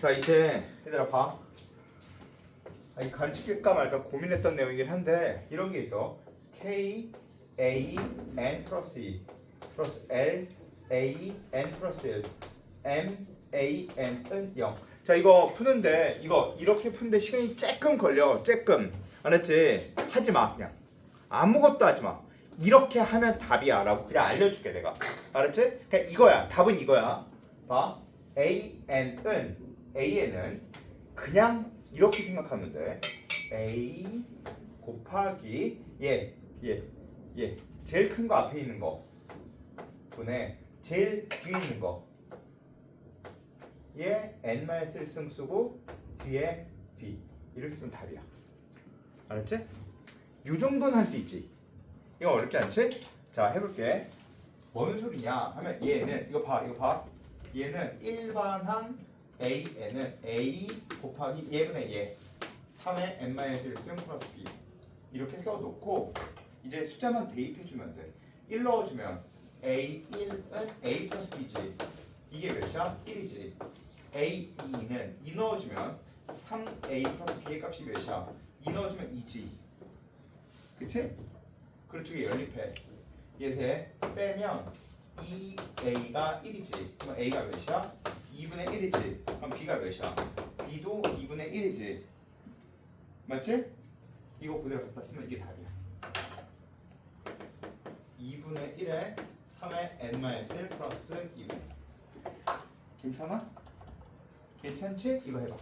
자 이제 얘들아 봐. 아, 이 가르칠까 말까 고민했던 내용이긴 한데 이런 게 있어. K A N 플러스 E 플러스 L A N 플러스 1 M A N은 0. 자 이거 푸는데 이거 이렇게 푸는데 시간이 조금 걸려. 조금. 알았지? 하지 마 그냥. 아무것도 하지 마. 이렇게 하면 답이야 라고 그냥 알려줄게 내가. 알았지? 그냥 이거야. 답은 이거야. 봐. A N은 A N은 그냥 이렇게 생각하면 돼. A 곱하기 얘, 얘, 얘. 제일 큰 거 앞에 있는 거 분의 제일 뒤에 있는 거. 얘 n-1 승 쓰고 뒤에 b 이렇게 쓰면 답이야. 알았지? 요 정도는 할 수 있지. 이거 어렵지 않지? 자 해볼게. 뭔 소리냐 하면 얘는 이거 봐 이거 봐 얘는 일반항 AN은 A 곱하기 얘분의 얘 3의 n-1 승 플러스 b 이렇게 써놓고 이제 숫자만 대입해주면 돼. 1 넣어주면 A 1은 A 플러스 B지. 이게 몇이야? 1이지. A 2는 2 넣어주면 3A 플러스 B의 값이 몇이야? 2 넣어주면 2지. 그치? 그리고 두 개 연립해. 얘세 빼면 2A가 1이지. 그럼 A가 몇이야? 2분의 1이지. 그럼 B가 몇이야? B도 2분의 1이지. 맞지? 이거 그대로 갖다 쓰면 이게 답이야. 2분의 1에 3의 n-1 플러스 2. 괜찮아? 괜찮지? 이거 해봐.